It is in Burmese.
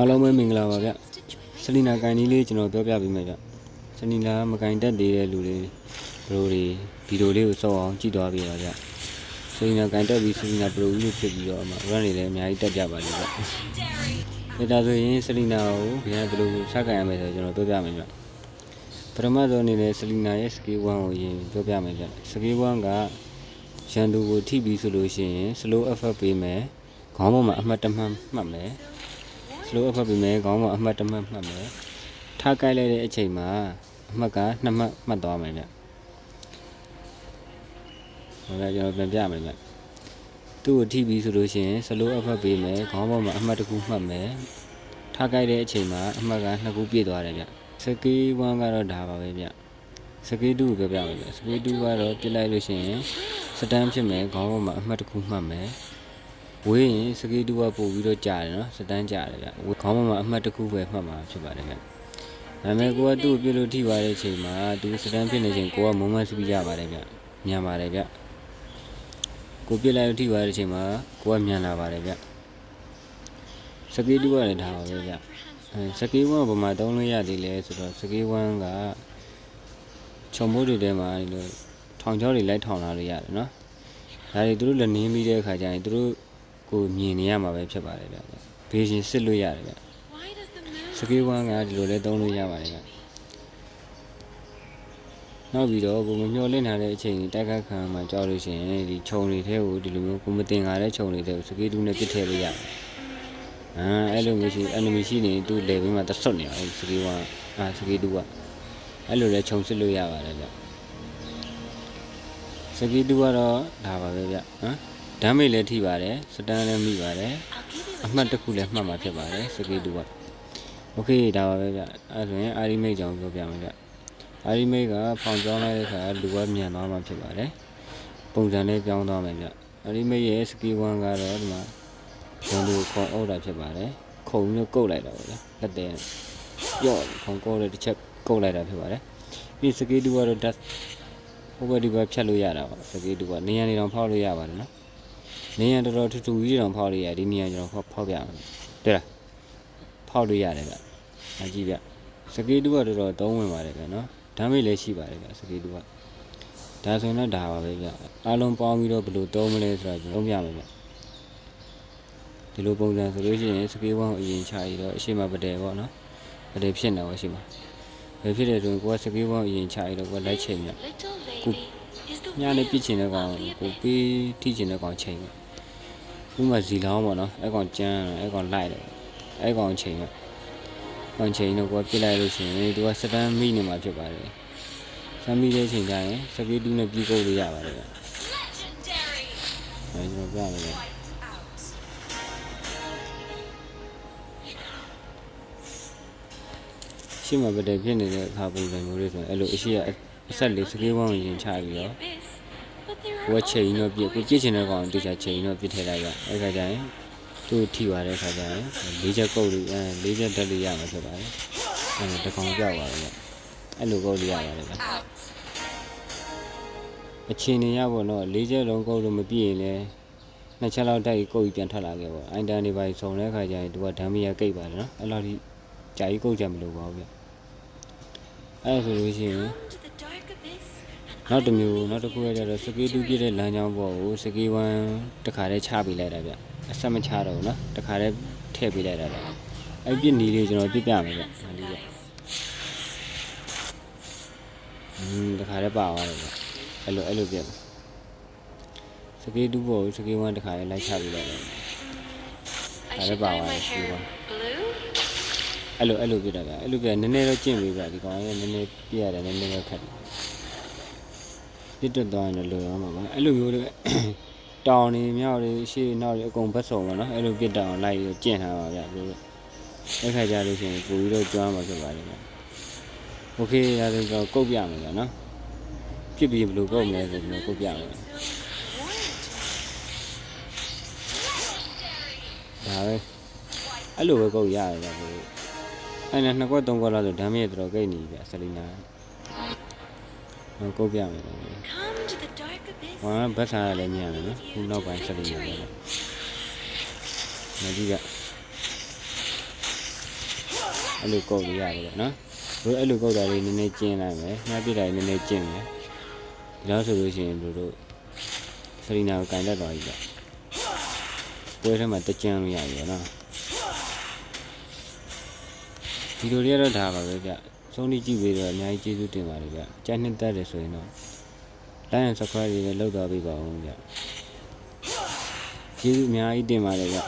အားလုံးပဲမင်္ဂလာပါဗျစလီနာကန်ကြီးလေးကျွန်တော်ပြောပြပေးမယ်ဗျစလီနာမကန်တတ်သေးတဲ့လူတွေဘရိုတွေဗီဒီယိုလေးကိုစောအောင်ကြည့်သွားပြပါဗျစလီနာကန်တက်ပြီးစလီနာဘရိုကြီးလို့ဖြစ်ပြီးတော့အမှ run နေလည်းအများကြီးတက်ကြပါလိမ့်ဗျဒါဆိုရင်စလီနာကိုဘယ်ဘယ်လိုစကန်ရမလဲဆိုတော့ကျွန်တော်ပြောပြမယ်ဗျပထမဆုံးအနေနဲ့စလီနာရဲ့ skill 1ကိုရင်ပြောပြမယ်ဗျ skill 1ကရန်သူကိုထိပြီးဆိုလို့ရှိရင် slow effort ပေးမယ်ခေါင်းပေါ်မှာအမှတ်တစ်မှတ်မှတ်မယ် slow up ပြီးမယ်ခေါင်းမှာအမှတ်တစ်မှတ်မှတ်မယ်ထားကြိုက်လိုက်တဲ့အချိန်မှာအမှတ်ကနှစ်မှတ်မှတ်သွားမယ်ဗျဟိုကကျွန်တော်ပြန်ပြမယ်ဗျသူ့ကိုထိပြီးဆိုလို့ရှိရင် slow up ပြီးမယ်ခေါင်းပေါ်မှာအမှတ်တစ်ခုမှတ်မယ်ထားကြိုက်တဲ့အချိန်မှာအမှတ်ကနှစ်ခုပြည့်သွားတယ်ဗျစကီး1ကတော့ဒါပါပဲဗျစကီး2ကိုပြောပြမယ်ဗျစကီး2ကတော့ပြစ်လိုက်လို့ရှိရင်စတန်းဖြစ်မယ်ခေါင်းပေါ်မှာအမှတ်တစ်ခုမှတ်မယ် ဝေးရင်စကေးတူကပို့ပြီးတော့ကြာတယ်နော်စတန်းကြာတယ်ဗျဝေးခေါင်းပေါ်မှာအမှတ်တစ်ခုပဲမှတ်မှာဖြစ်ပါတယ်ဗျဒါပေမဲ့ကိုကသူ့ကိုပြလို့ထိသွားတဲ့အချိန်မှာသူစတန်းဖြစ်နေချိန်ကိုကမုံမစပီးရပါတယ်ဗျမြန်ပါတယ်ဗျကိုပြစ်လိုက်လို့ထိသွားတဲ့အချိန်မှာကိုကမြန်လာပါတယ်ဗျစကေးတူကလည်းဒါပါပဲဗျအဲစကေး1ကဘာမှသုံးလို့ရသေးလဲဆိုတော့စကေး1ကခြုံမိုးတွေထဲမှာဒီလိုထောင်ချောတွေလိုက်ထောင်လာလို့ရတယ်နော်ဒါတွေသူတို့လည်းနင်းပြီးတဲ့အခါကျရင်သူတို့ ကိုမြင်နေရမှာပဲဖြစ်ပါတယ်ဗျဘေးရှင်စစ်လို့ရတယ်ဗျ Why does the moon စကေးဝမ်းကဒီလိုလဲသုံးလို့ရပါတယ်ဗျနောက်ပြီးတော့ကိုမမျောလင့်ထားတဲ့အချိန်ကြီးတိုက်ခတ်ခံမှာကြောက်လို့ရှိရင်ဒီခြုံတွေထဲကိုဒီလိုမျိုးကိုမတင်ကားတဲ့ခြုံတွေထဲကိုစကေးတူးနဲ့ပစ်ထည့်လို့ရတယ်အာအဲ့လိုမျိုးရှိ enemy ရှိနေသူ့ level မှာတဆွတ်နေအောင်စကေးဝမ်းအာစကေးတူးကအဲ့လိုလဲခြုံစစ်လို့ရပါတယ်ဗျစကေးတူးကတော့ဒါပါပဲဗျဟမ် ဒမ်းမိတ်လည်းထိပါတယ်စတန်လည်းမိပါတယ် I'll give you အမှတ်တစ်ခုလည်းမှတ်မှာဖြစ်ပါတယ်စကေးတူကโอเคဒါပါပဲဗျအဲဆိုရင်အာရီမိတ်ကြောင်ပြောပြမယ်ဗျအာရီမိတ်ကဖောင်ကြောင်းလိုက်တဲ့အခါလူကမြန်သွားမှာဖြစ်ပါတယ်ပုံစံလေးပြောင်းသွားမယ်ဗျအာရီမိတ်ရဲ့စကီ1ကတော့ဒီမှာဘုံတို့ခေါ်အောက်တာဖြစ်ပါတယ်ခုံလို့ကုတ်လိုက်တာပေါ့ဗျလက်သေးနဲ့ရော့ခုံကောတဲ့တစ်ချက်ကုတ်လိုက်တာဖြစ်ပါတယ်ပြီးစကီ2ကတော့ dust ဟိုဘက်ဒီဘက်ဖြတ်လို့ရတာပါစကီ2ကနေရနေတော့ဖောက်လို့ရပါတယ်နော် နေရတော်တော်ထူထူကြီးတောင်ဖောက်လို့ရဒီနေရကျွန်တော်ဖောက်ဖောက်ပြမယ်တဲ့လားဖောက်လို့ရတယ်ဗျအကြည့်ဗျစကေးတူကတော်တော်သုံးဝင်ပါတယ်ဗျနော်ဒါမိတ်လည်းရှိပါတယ်ဗျစကေးတူကဒါဆိုရင်တော့ဒါပါပဲဗျအားလုံးပေါင်းပြီးတော့ဘယ်လိုသုံးမလဲဆိုတာကျွန်တော်ပြမယ်ဗျဒီလိုပုံစံဆိုလို့ရှိရင်စကေးဝမ်းကိုအရင်ချရတော့အရှိမပတယ်ပေါ့နော်ပတယ်ဖြစ်နေတော့အရှိမဘယ်ဖြစ်တယ်ဆိုရင်ကိုကစကေးဝမ်းကိုအရင်ချရတော့ကိုကလိုက်ချိန်ဗျ little Cool. Lady. Is the ညနေ wind ပြစ်ချင်တဲ့ကောင်ကိုပေးထိချင်တဲ့ကောင်ချိန်ပဲဥမာဇီလောင်းပေါ့နော်အဲ့ကောင်ကျန်းအဲ့ကောင်လိုက်တယ်အဲ့ကောင်ချိန်ပဲကောင်ချိန်တော့ကိုပြစ်လိုက်လို့ရှိရင်သူကစတန်းမိနေမှာဖြစ်ပါတယ်စမ်းမိတဲ့အချိန်ကျရင်စကေးတူးနဲ့ပြီးကုတ်လို့ရပါတယ်ဗျ legendary အဲကျွန်တော်ပြမယ်ဗျ out. ရှင်းမှာဗတဲ့ဖြစ်နေတဲ့အခါပုံစံမျိုးလေးဆိုရင်အဲ့လိုအရှိရအဆက်လေးစကေးဝမ်းကိုရင်ချပြီးတော့ Abyss. But there ကို are ကချိန်တော့ပြစ်ကိုကြည့်ချင်တဲ့ကောင်တေချာချိန်တော့ပြစ်ထည့်လိုက်ရအဲ့ခါကျရင်သူ့ထိသွားတဲ့ခါကျရင်လေးချက်ကုတ်လို့အဲလေးချက်တက်လို့ရမှာဖြစ်ပါတယ်အဲတကောင်ပြောက်သွားတယ်အဲ့လိုကုတ်လို့ရပါတယ်ဗျ out. အချင်းနေရပေါ့နော်လေးချက်လုံးကုတ်လို့မပြည့်ရင်လည်းနှစ်ချက်လောက်တိုက်ကုတ်ပြီးပြန်ထွက်လာခဲ့ပေါ့အိုင်တန်တွေပါစုံတဲ့ခါကျရင်သူကဓာမီယာကိတ်ပါတယ်နော်အဲ့လောက်ထိကြာကြီးကုတ်ကြမလို့ပါဘူးဗျအဲ့ဒါဆိုလို့ရှိရင် နောက်တစ် I will မျိုး lead နောက်တစ်ခုရ you ကြတော့စကေးတူးပြည့်တဲ့လမ်းကြောင်းပေါ်ကိုစကေးဝမ်းတစ်ခါတည်းချပေးလိုက်တာဗျအဆက်မချတော့ဘူးနော်တစ်ခါတည်းထည့်ပေးလိုက်တာဗျအဲ့ပြစ်နီးလေးကျွန်တော်ပြပြမယ်ဗျဒါလေးဗျอืมတစ်ခါတည်းပါသွားတယ်ဗျအဲ့လိုအဲ့လိုပြမယ်စကေးတူးပေါ်ကိုစကေးဝမ်းတစ်ခါတည်းလိုက်ချပေးလိုက်တယ် I Are should they dye my bawal? hair Diba? blue. အဲ့လိုအဲ့လိုပြတာဗျအဲ့လိုပြနည်းနည်းတော့ကျင့်ပေးဗျဒီကောင်ကနည်းနည်းပြရတယ်နည်းနည်းတော့ခက်တယ် ပြတ်တက်သွားရင်တော့လွယ်သွားမှာပါအဲ့လိုမျိုးလေး တောင်နေမြောက်တွေရှေ့နောက်တွေအကုန်ဘက်ဆုံပါနော်အဲ့လိုပြတ်တောင်လိုက်ပြီးကျင့်ထားပါဗျဘလို့အဲ့ခါကြလို့ရှိရင်ပိုပြီးတော့ကျွမ်းမှာဖြစ်ပါတယ်ဗျโอเคရတယ်တော့ကုတ်ပြမယ်ဗျနော်ပြစ်ပြီးဘယ်လိုကုတ်မလဲဆိုပြီးတော့ကုတ်ပြမယ် ဒါပဲအဲ့လိုပဲကုတ်ရတယ်ဗျကိုအဲ့နဲ့နှစ်ခွက်သုံးခွက်လောက်ဆိုဓာတ်မြေတော်ကိတ်နေပြီဗျဆလီနာ ဟောကုတ်ပြမယ်ဗျ Come to the dark abyss. ဟောဘတ်ဆာရလည်းမြန်တယ်နော်ခုနောက်ပိုင်းဆလီနာပဲမကြည့်ဗျအဲ့လိုကုတ်လို့ရတယ်ဗျနော်တို့အဲ့လိုကုတ်တာလေးနည်းနည်းကျင်းလိုက်မယ်ငှားပြတာလေးနည်းနည်းကျင်းမယ်ဒီလောက်ဆိုလို့ရှိရင်တို့တို့စရီနာကိုကန်တတ်သွားပြီဗျပွဲထဲမှာတကြမ်းလို့ရပြီဗျနော်ဒီလိုတွေကတော့ဒါပါပဲဗျ ဆုံးနေကြည့်ပြီးတော့အများကြီးကျေးဇူးတင်ပါတယ်ဗျကြိုက်နှစ်သက်တယ်ဆိုရင်တော့ like and subscribe တွေလည်းလုပ်သွားပေးပါဦးဗျကျေးဇူးအများကြီးတင်ပါတယ်ဗျ